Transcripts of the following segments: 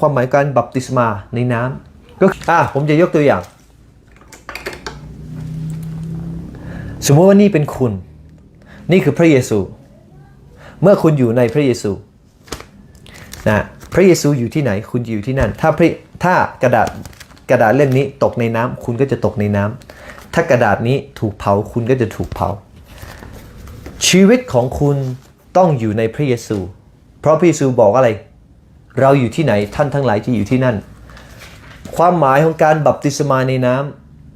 ความหมายการบัพติศมาในน้ำก็อะผมจะยกตัวอย่าง สมมติว่านี่เป็นคุณ นี่คือพระเยซู เมื่อคุณอยู่ในพระเยซูนะพระเยซูอยู่ที่ไหนคุณอยู่ที่นั่น ถ้าพระถ้ากระดาษกระดาษเล่มนี้ตกในน้ำคุณก็จะตกในน้ำถ้ากระดาษนี้ถูกเผาคุณก็จะถูกเผา ชีวิตของคุณต้องอยู่ในพระเยซู เพราะพระเยซูบอกอะไร เราอยู่ที่ไหนท่านทั้งหลายจะอยู่ที่นั่น ความหมายของการบัพติศมาในน้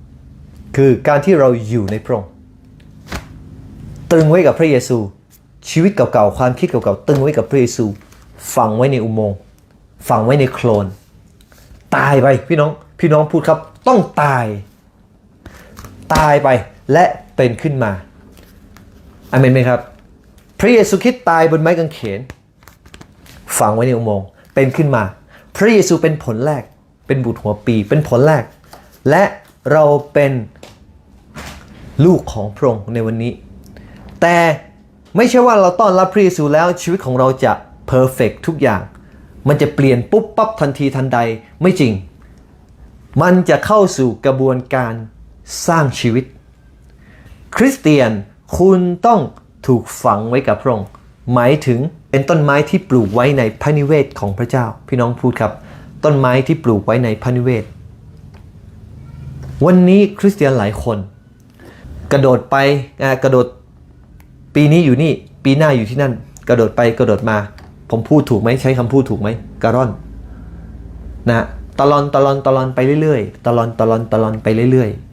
ำคือการที่เราอยู่ในพระองค์ตึงไว้กับพระเยซู ชีวิตเก่าๆความคิดเก่าๆตึงไว้กับพระเยซู ฝังไว้ในอุโมงค์ฝังไว้ในโคลน ตายไปพี่น้องพี่น้องพูดครับต้องตาย ตายไปและเป็นขึ้นมาอเมนไหมครับ พระเยซูคริสต์ตายบนไม้กางเขน ฝังไว้ในอุโมงค์ เป็นขึ้นมา พระเยซูเป็นผลแรก เป็นบุตรหัวปี เป็นผลแรก และเราเป็นลูกของพระองค์ในวันนี้ แต่ไม่ใช่ว่าเราต้อนรับพระเยซูแล้วชีวิตของเราจะเพอร์เฟกทุกอย่าง มันจะเปลี่ยนปุ๊บปั๊บทันทีทันใดไม่จริง มันจะเข้าสู่กระบวนการสร้างชีวิต คริสเตียนคุณต้องถูกฝังไว้กับพระองค์หมายถึง เป็นต้นไม้ที่ปลูกไว้ในพระนิเวศของพระเจ้า พี่น้องพูดครับ ต้นไม้ที่ปลูกไว้ในพระนิเวศ วันนี้คริสเตียนหลายคน กระโดดไปกระโดดปีนี้อยู่นี่ปีหน้าอยู่ที่นั่น กระโดดไปกระโดดมา ผมพูดถูกไหมใช้คำพูดถูกไหมกระร่อนนะตะลอนตะลอนตะลอนไปเรื่อยๆตะลอนตะลอนตะลอนไปเรื่อยๆ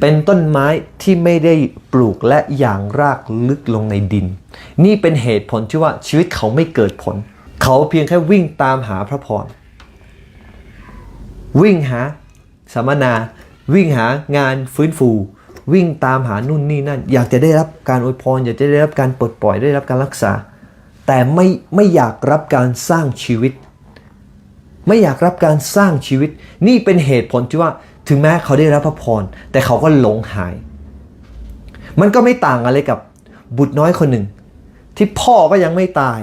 เป็นต้นไม้ที่ไม่ได้ปลูกและอย่างรากลึกลงในดิน นี่เป็นเหตุผลที่ว่าชีวิตเขาไม่เกิดผล เขาเพียงแค่วิ่งตามหาพระพร วิ่งหาสัมมนา วิ่งหางานฟื้นฟู วิ่งตามหานู่นนี่นั่น อยากจะได้รับการอวยพร อยากจะได้รับการปลดปล่อยได้รับการรักษา แต่ไม่ไม่อยากรับการสร้างชีวิต ไม่อยากรับการสร้างชีวิต นี่เป็นเหตุผลที่ว่า ถึงแม้เขาได้รับพระพร แต่เขาก็หลงหาย มันก็ไม่ต่างอะไรกับบุตรน้อยคนหนึ่ง ที่พ่อก็ยังไม่ตาย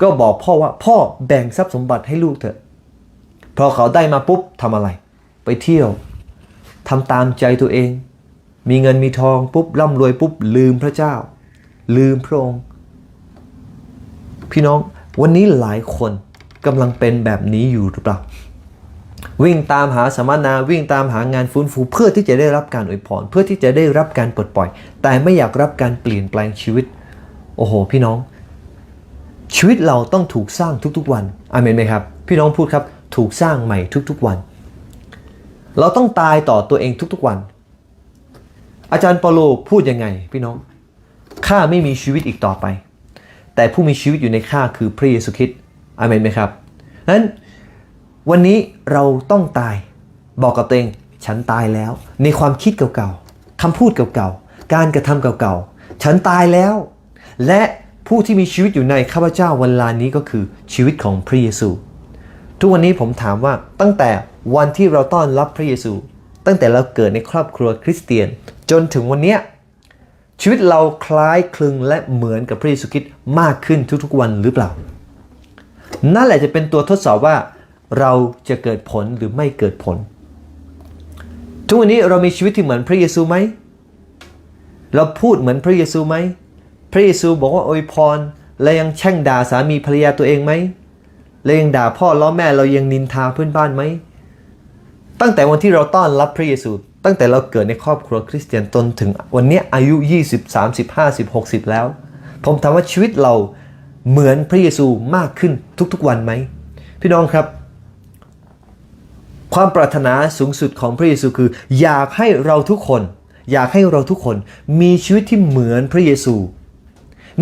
ก็บอกพ่อว่าพ่อแบ่งทรัพย์สมบัติให้ลูกเถอะพอเขาได้มาปุ๊บทำอะไร ไปเที่ยวทำตามใจตัวเอง มีเงินมีทองปุ๊บร่ำรวยปุ๊บลืมพระเจ้า ลืมพระองค์พี่น้องวันนี้หลายคนกำลังเป็นแบบนี้อยู่หรือเปล่า วิ่งตามหาสมนาวิ่งตามหางานฟื้นฟู เพื่อที่จะได้รับการอวยพรเพื่อที่จะได้รับการปลดปล่อย แต่ไม่อยากรับการเปลี่ยนแปลงชีวิต โอ้โห พี่น้อง ชีวิตเราต้องถูกสร้างทุกๆวันอาเมนไหมครับ พี่น้องพูดครับถูกสร้างใหม่ทุกๆวัน เราต้องตายต่อตัวเองทุกๆวัน อาจารย์เปโลพูดยังไง พี่น้องข้าไม่มีชีวิตอีกต่อไป แต่ผู้มีชีวิตอยู่ในข้าคือพระเยซูคริสต์อาเมนไหมครับนั้น วันนี้เราต้องตาย บอกกับตัวเองฉันตายแล้ว ในความคิดเก่าๆคำพูดเก่าๆการกระทำเก่าๆฉันตายแล้ว และผู้ที่มีชีวิตอยู่ในข้าพเจ้าวันลานี้ก็คือชีวิตของพระเยซู ทุกวันนี้ผมถามว่าตั้งแต่วันที่เราต้อนรับพระเยซู ตั้งแต่เราเกิดในครอบครัวคริสเตียน จนถึงวันนี้ชีวิตเราคล้ายคลึงและเหมือนกับพระเยซูคริสต์มากขึ้นทุกๆวันหรือเปล่า นั่นแหละจะเป็นตัวทดสอบว่า เราจะเกิดผลหรือไม่เกิดผล ทุกวันนี้เรามีชีวิตที่เหมือนพระเยซูไหม เราพูดเหมือนพระเยซูไหม พระเยซูบอกว่าอวยพร และยังแช่งด่าสามีภรรยาตัวเองไหมและยังด่าพ่อล้อแม่เรายังนินทาเพื่อนบ้านไหม ตั้งแต่วันที่เราต้อนรับพระเยซู ตั้งแต่เราเกิดในครอบครัวคริสเตียนจนถึงวันนี้อายุ 20 30 50 60 แล้ว ผมถามว่าชีวิตเราเหมือนพระเยซูมากขึ้นทุกๆวันไหม พี่น้องครับ ความปรารถนาสูงสุดของพระเยซูคือ อยากให้เราทุกคน อยากให้เราทุกคนมีชีวิตที่เหมือนพระเยซู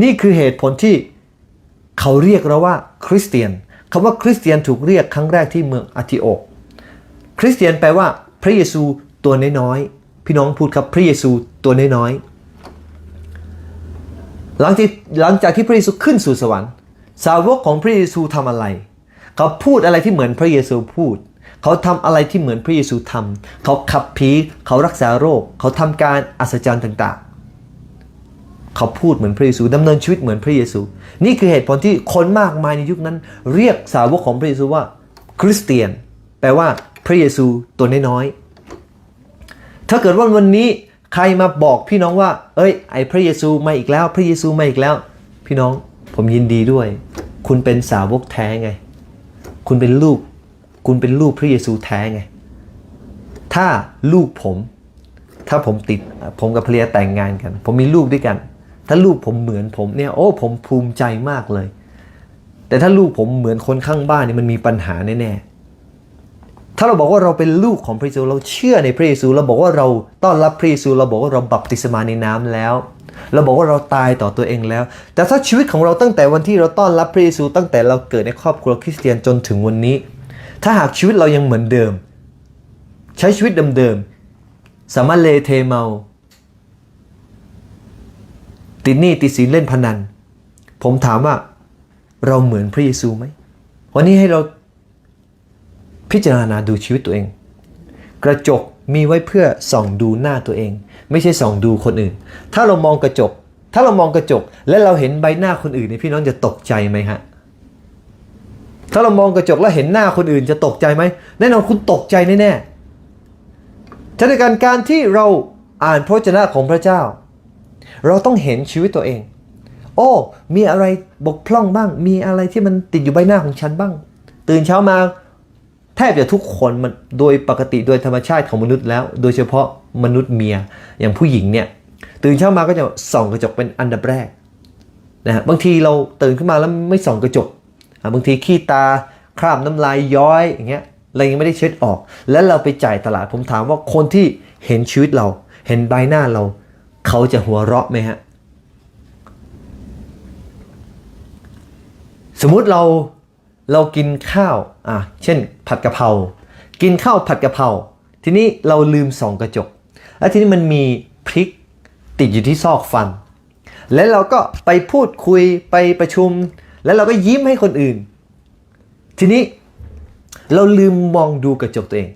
นี่คือเหตุผลที่เขาเรียกเราว่าคริสเตียนคำว่าคริสเตียนถูกเรียกครั้งแรกที่เมืองอาติโอก คริสเตียนแปลว่า พระเยซูตัวน้อยๆพี่น้องพูดครับพระเยซูตัวน้อยๆหลังจากหลังจากที่พระเยซูขึ้นสู่สวรรค์ สาวกของพระเยซูทำอะไร เขาพูดอะไรที่เหมือนพระเยซูพูด เขาทำอะไรที่เหมือนพระเยซูทำเขาขับผีเขารักษาโรค เขาทำการอัศจรรย์ต่าง ๆ เขาพูดเหมือนพระเยซูดำเนินชีวิตเหมือนพระเยซู นี่คือเหตุผลที่คนมากมายในยุคนั้น เรียกสาวกของพระเยซูว่า คริสเตียน แปลว่าพระเยซูตัวน้อยๆถ้าเกิดว่าวันนี้ใครมาบอกพี่น้องว่า เอ้ย ไอพระเยซูมาอีกแล้ว พระเยซูมาอีกแล้ว พี่น้องผมยินดีด้วย คุณเป็นสาวกแท้ไง คุณเป็นลูก คุณเป็นลูกพระเยซูแท้ไง ถ้าลูกผม ถ้าผมติดผมกับภรรยาแต่งงานกัน ผมมีลูกด้วยกัน ถ้าลูกผมเหมือนผมเนี่ยโอ้ผมภูมิใจมากเลย แต่ถ้าลูกผมเหมือนคนข้างบ้านนี่มันมีปัญหาแน่ๆถ้าเราบอกว่าเราเป็นลูกของพระเยซูเราเชื่อในพระเยซูเราบอกว่าเราต้อนรับพระเยซูเราบอกว่าเราบัพติศมาในน้ำแล้วเราบอกว่าเราตายต่อตัวเองแล้ว แต่ถ้าชีวิตของเราตั้งแต่วันที่เราต้อนรับพระเยซูตั้งแต่เราเกิดในครอบครัวคริสเตียนจนถึงวันนี้ ถ้าหากชีวิตเรายังเหมือนเดิม ใช้ชีวิตเดิมๆสามารถเลเทเมา ติดหนี้ติดสินเล่นพนัน ผมถามว่าเราเหมือนพระเยซูไหม วันนี้ให้เราพิจารณาดูชีวิตตัวเอง กระจกมีไว้เพื่อส่องดูหน้าตัวเอง ไม่ใช่ส่องดูคนอื่น ถ้าเรามองกระจก ถ้าเรามองกระจกและเราเห็นใบหน้าคนอื่นเนี่ยพี่น้องจะตกใจไหมฮะ ถ้าเรามองกระจกแล้วเห็นหน้าคนอื่นจะตกใจไหมแน่นอนคุณตกใจแน่ๆฉะนั้นการการที่เราอ่านพระวจนะของพระเจ้า เราต้องเห็นชีวิตตัวเอง โอ้ มีอะไรบกพร่องบ้าง มีอะไรที่มันติดอยู่ใบหน้าของฉันบ้าง ตื่นเช้ามาแทบจะทุกคนมันโดยปกติโดยธรรมชาติของมนุษย์แล้ว โดยเฉพาะมนุษย์เมียอย่างผู้หญิงเนี่ยตื่นเช้ามาก็จะส่องกระจกเป็นอันดับแรกนะฮะบางทีเราตื่นขึ้นมาแล้วไม่ส่องกระจก บางทีขี้ตาคราบน้ำลายย้อยอย่างเงี้ยเรายังไม่ได้เช็ดออก แล้วเราไปจ่ายตลาดผมถามว่าคนที่เห็นชีวิตเรา เห็นใบหน้าเรา เขาจะหัวเราะไหมฮะ สมมุติเราเรากินข้าวอะเช่นผัดกะเพรากินข้าวผัดกะเพราทีนี้เราลืมส่องกระจก แล้วทีนี้มันมีพริกติดอยู่ที่ซอกฟัน แล้วเราก็ไปพูดคุยไปประชุม แล้วเราก็ยิ้มให้คนอื่น ทีนี้เราลืมมองดูกระจกตัวเอง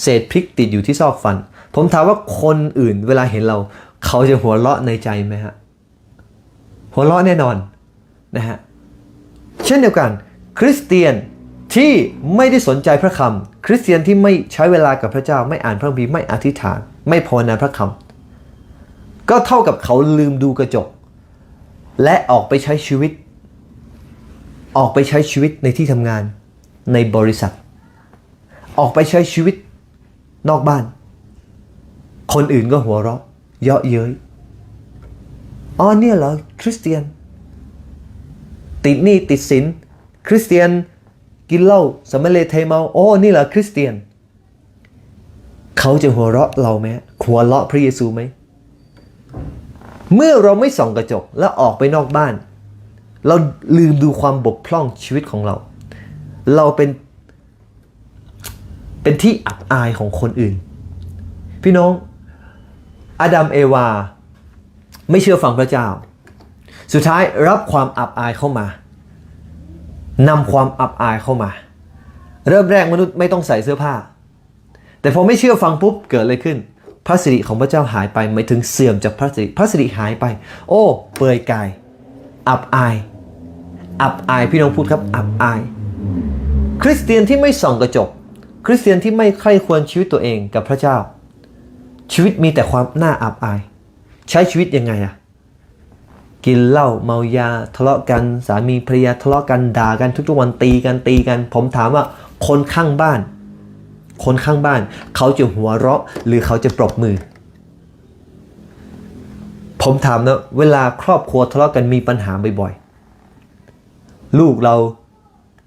เศษพริกติดอยู่ที่ซอกฟัน ผมถามว่าคนอื่นเวลาเห็นเรา เขาจะหัวเราะในใจไหมฮะ หัวเราะแน่นอนนะฮะ เช่นเดียวกัน คริสเตียนที่ไม่ได้สนใจพระคำคริสเตียนที่ไม่ใช้เวลากับพระเจ้า ไม่อ่านพระคัมภีร์ไม่อธิษฐาน ไม่ภาวนาพระคำก็เท่ากับเขาลืมดูกระจก และออกไปใช้ชีวิต ออกไปใช้ชีวิตในที่ทำงานในบริษัท ออกไปใช้ชีวิตนอกบ้าน คนอื่นก็หัวเราะ เยาะเย้ยอ๋อเนี่ยเหรอคริสเตียน ติดหนี้ติดสินคริสเตียนกินเหล้าสำเร็จเทเมาโอ้นี่เหรอคริสเตียน เขาจะหัวเราะเราไหมหัวเราะพระเยซูไหมเมื่อเราไม่ส่องกระจกแล้วออกไปนอกบ้าน เราลืมดูความบกพร่องชีวิตของเรา เราเป็น เป็นที่อับอายของคนอื่น พี่น้อง อาดัมเอวา ไม่เชื่อฟังพระเจ้า สุดท้ายรับความอับอายเข้ามานำความอับอายเข้ามา เริ่มแรกมนุษย์ไม่ต้องใส่เสื้อผ้า แต่พอไม่เชื่อฟังปุ๊บเกิดอะไรขึ้น พระสิริของพระเจ้าหายไปหมายถึงเสื่อมจากพระสิริพระสิริหายไป โอ้ เปลือยกาย อับอาย อับอายพี่น้องพูดครับอับอาย คริสเตียนที่ไม่ส่องกระจก คริสเตียนที่ไม่ใคร่ควรชีวิตตัวเองกับพระเจ้า ชีวิตมีแต่ความน่าอับอาย ใช้ชีวิตยังไงอะกินเหล้าเมายาทะเลาะกันสามีภรรยาทะเลาะกันด่ากันทุกๆวันตีกันตีกัน ผมถามว่าคนข้างบ้าน คนข้างบ้าน เขาจะหัวเราะหรือเขาจะปรบมือ ผมถามนะเวลาครอบครัวทะเลาะกันมีปัญหาบ่อย ลูกเรา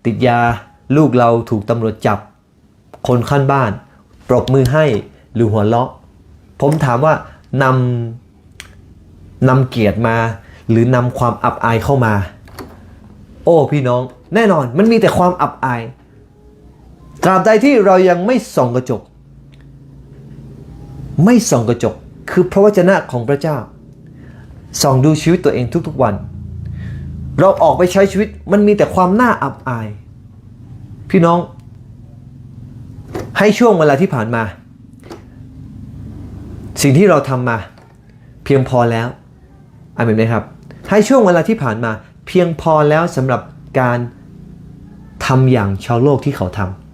ติดยา ลูกเราถูกตำรวจจับ คนข้างบ้าน ปรบมือให้หรือหัวเราะ ผมถามว่านำนำเกียรติมา หรือนำความอับอายเข้ามา โอ้พี่น้อง แน่นอนมันมีแต่ความอับอายตราบใดที่เรายังไม่ส่องกระจก ไม่ส่องกระจก คือพระวจนะของพระเจ้าส่องดูชีวิตตัวเองทุกๆวัน เราออกไปใช้ชีวิตมันมีแต่ความน่าอับอาย พี่น้อง ให้ช่วงเวลาที่ผ่านมา สิ่งที่เราทำมา เพียงพอแล้วอาเมนไหมครับ ให้ช่วงเวลาที่ผ่านมา เพียงพอแล้วสำหรับการทำอย่างชาวโลกที่เขาทำ